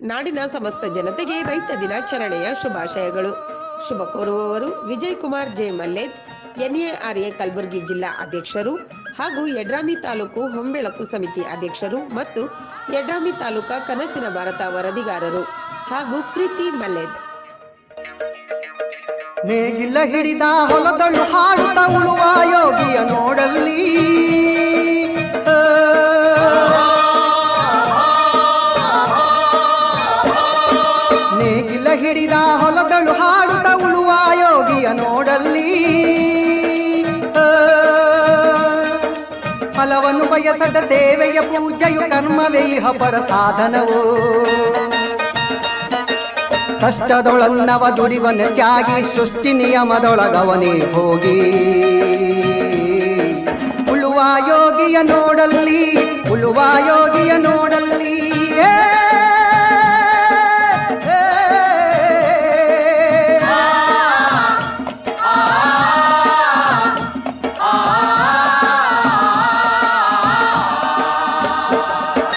ನಾಡಿನ ಸಮಸ್ತ ಜನತೆಗೆ ರೈತ ದಿನಾಚರಣೆಯ ಶುಭಾಶಯಗಳು. ಶುಭ ಕೋರುವವರು ವಿಜಯ್ ಕುಮಾರ್ ಜೆ. ಮಲ್ಲೇತ್, ಎನ್ಎಆರ್ಎ ಕಲಬುರಗಿ ಜಿಲ್ಲಾ ಅಧ್ಯಕ್ಷರು ಹಾಗೂ ಯಡ್ರಾಮಿ ತಾಲೂಕು ಹೊಂಬೆಳಕು ಸಮಿತಿ ಅಧ್ಯಕ್ಷರು ಮತ್ತು ಯಡ್ರಾಮಿ ತಾಲೂಕಾ ಕನಸಿನ ಭಾರತ ವರದಿಗಾರರು ಹಾಗೂ ಪ್ರೀತಿ ಮಲ್ಲೇತ್. ಹಿಡಿದ ಹೊಲದಳು ಹಾಡುತ್ತ ಉಳುವ ಯೋಗಿಯ ನೋಡಲ್ಲಿ. ಹಿಡಿದ ಹೊಲದಳು ಹಾಡುತ್ತ ಉಳುವ ಯೋಗಿಯ ನೋಡಲ್ಲಿ. ಫಲವನ್ನು ಬಯಸದ ಸೇವೆಯ ಪೂಜೆಯು ಕರ್ಮವೇ, ಇಹ ಪರ ಸಾಧನವು ಕಷ್ಟದೊಳನ್ನವ ದುಡಿವನ ತ್ಯಾಗಿ, ಸೃಷ್ಟಿ ನಿಯಮದೊಳಗವನೇ ಹೋಗಿ ಉಳುವ ಯೋಗಿಯ ನೋಡಲ್ಲಿ, ಉಳುವ